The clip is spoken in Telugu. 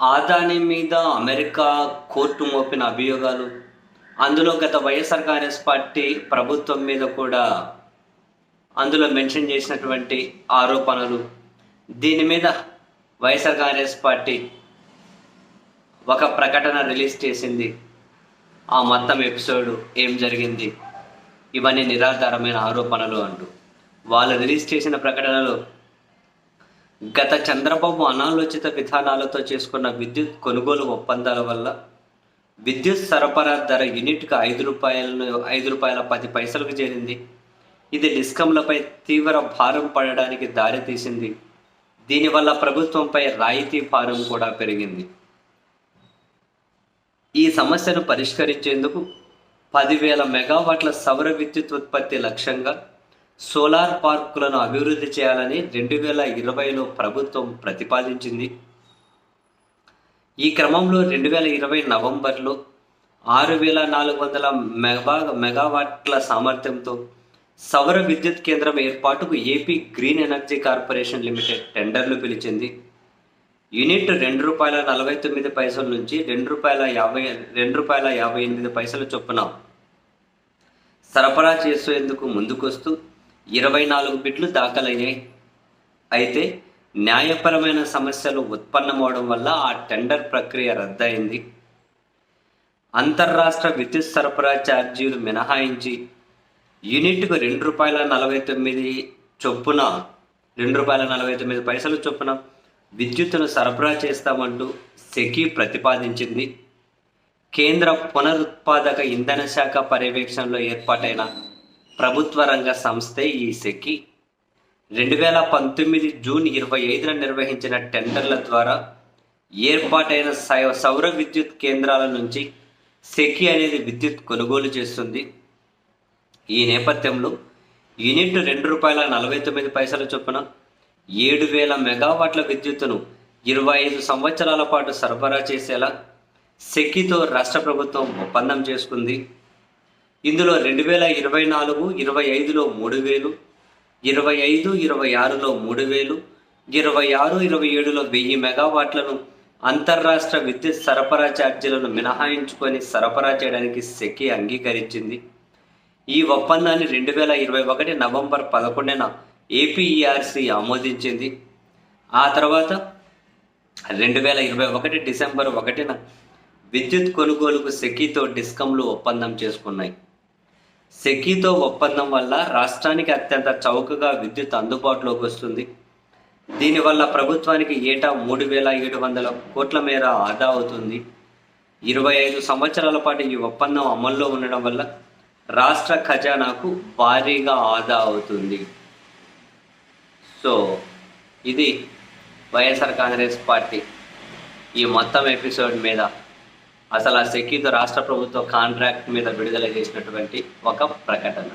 ఆదాని మీద అమెరికా కోర్టు మోపిన అభియోగాలు అందులో గత వైఎస్ఆర్ కాంగ్రెస్ పార్టీ ప్రభుత్వం మీద కూడా అందులో మెన్షన్ చేసినటువంటి ఆరోపణలు దీని మీద వైఎస్ఆర్ కాంగ్రెస్ పార్టీ ఒక ప్రకటన రిలీజ్ చేసింది. ఆ మొత్తం ఎపిసోడ్ ఏం జరిగింది? ఇవన్నీ నిరాధారమైన ఆరోపణలు అంటూ. వాళ్ళు రిలీజ్ చేసిన ప్రకటనలో గత చంద్రబాబు అనాలోచిత విధానాలతో చేసుకున్న విద్యుత్ కొనుగోలు ఒప్పందాల వల్ల విద్యుత్ సరఫరా ధర యూనిట్కి ఐదు రూపాయలను ఐదు రూపాయల పది పైసలకు చేరింది. ఇది డిస్కంలపై తీవ్ర భారం పడడానికి దారితీసింది దీనివల్ల ప్రభుత్వంపై రాయితీ భారం కూడా పెరిగింది. ఈ సమస్యను పరిష్కరించేందుకు పదివేల మెగావాట్ల సౌర విద్యుత్ ఉత్పత్తి లక్ష్యంగా సోలార్ పార్కులను అభివృద్ధి చేయాలని రెండు వేల ఇరవైలో ప్రభుత్వం ప్రతిపాదించింది. ఈ క్రమంలో రెండు వేల ఇరవై నవంబర్లో ఆరు వేల నాలుగు వందల మెగా మెగావాట్ల సామర్థ్యంతో సౌర విద్యుత్ కేంద్రం ఏర్పాటుకు AP green energy corporation limited టెండర్లు పిలిచింది. యూనిట్ రెండు రూపాయల నలభై తొమ్మిది పైసల నుంచి రెండు రూపాయల యాభై రెండు రూపాయల యాభై ఎనిమిది పైసల చొప్పున సరఫరా చేసేందుకు ముందుకొస్తూ ఇరవై నాలుగు బిడ్లు దాఖలయ్యాయి అయితే న్యాయపరమైన సమస్యలు ఉత్పన్నమవడం వల్ల ఆ టెండర్ ప్రక్రియ రద్దయింది. అంతర్రాష్ట్ర విద్యుత్ సరఫరా ఛార్జీలు మినహాయించి యూనిట్కు రెండు రూపాయల నలభై తొమ్మిది చొప్పున రెండు రూపాయల నలభై తొమ్మిది పైసలు చొప్పున విద్యుత్తును సరఫరా చేస్తామంటూ సెకీ ప్రతిపాదించింది. కేంద్ర పునరుత్పాదక ఇంధన శాఖ పర్యవేక్షణలో ఏర్పాటైన ప్రభుత్వ రంగ సంస్థే ఈ సెకీ రెండు వేల పంతొమ్మిది జూన్ ఇరవై ఐదున నిర్వహించిన టెండర్ల ద్వారా ఏర్పాటైన సౌర విద్యుత్ కేంద్రాల నుంచి సెకి అనేది విద్యుత్ కొనుగోలు చేస్తుంది. ఈ నేపథ్యంలో యూనిట్ రెండు రూపాయల నలభై తొమ్మిది పైసల చొప్పున ఏడు వేల మెగావాట్ల విద్యుత్తును ఇరవై ఐదు సంవత్సరాల పాటు సరఫరా చేసేలా సెకితో రాష్ట్ర ప్రభుత్వం ఒప్పందం చేసుకుంది. ఇందులో రెండు వేల ఇరవై నాలుగు ఇరవై ఐదులో మూడు వేలు ఇరవై ఐదు ఇరవై ఆరులో మూడు వేలు ఇరవై ఆరు ఇరవై ఏడులో వెయ్యి మెగావాట్లను అంతర్రాష్ట్ర విద్యుత్ సరఫరా ఛార్జీలను మినహాయించుకొని సరఫరా చేయడానికి సెక్కి అంగీకరించింది. ఈ ఒప్పందాన్ని రెండు వేల ఇరవై ఒకటి నవంబర్ పదకొండున ఏపీఈఆర్సి ఆమోదించింది. ఆ తర్వాత రెండు వేల ఇరవై ఒకటి డిసెంబర్ ఒకటిన విద్యుత్ కొనుగోలుకు సెకీతో డిస్కంలు ఒప్పందం చేసుకున్నాయి. సెకీతో ఒప్పందం వల్ల రాష్ట్రానికి అత్యంత చౌకగా విద్యుత్ అందుబాటులోకి వస్తుంది. దీనివల్ల ప్రభుత్వానికి ఏటా మూడు వేల ఏడు వందల కోట్ల మేర ఆదా అవుతుంది. ఇరవై ఐదు సంవత్సరాల పాటు ఈ ఒప్పందం అమల్లో ఉండడం వల్ల రాష్ట్ర ఖజానాకు భారీగా ఆదా అవుతుంది. సో ఇది వైఎస్ఆర్ కాంగ్రెస్ పార్టీ ఈ మొత్తం ఎపిసోడ్ మీద. అసలు ఆ సెక్యూతో రాష్ట్ర ప్రభుత్వ కాంట్రాక్ట్ మీద విడుదల చేసినటువంటి ఒక ప్రకటన.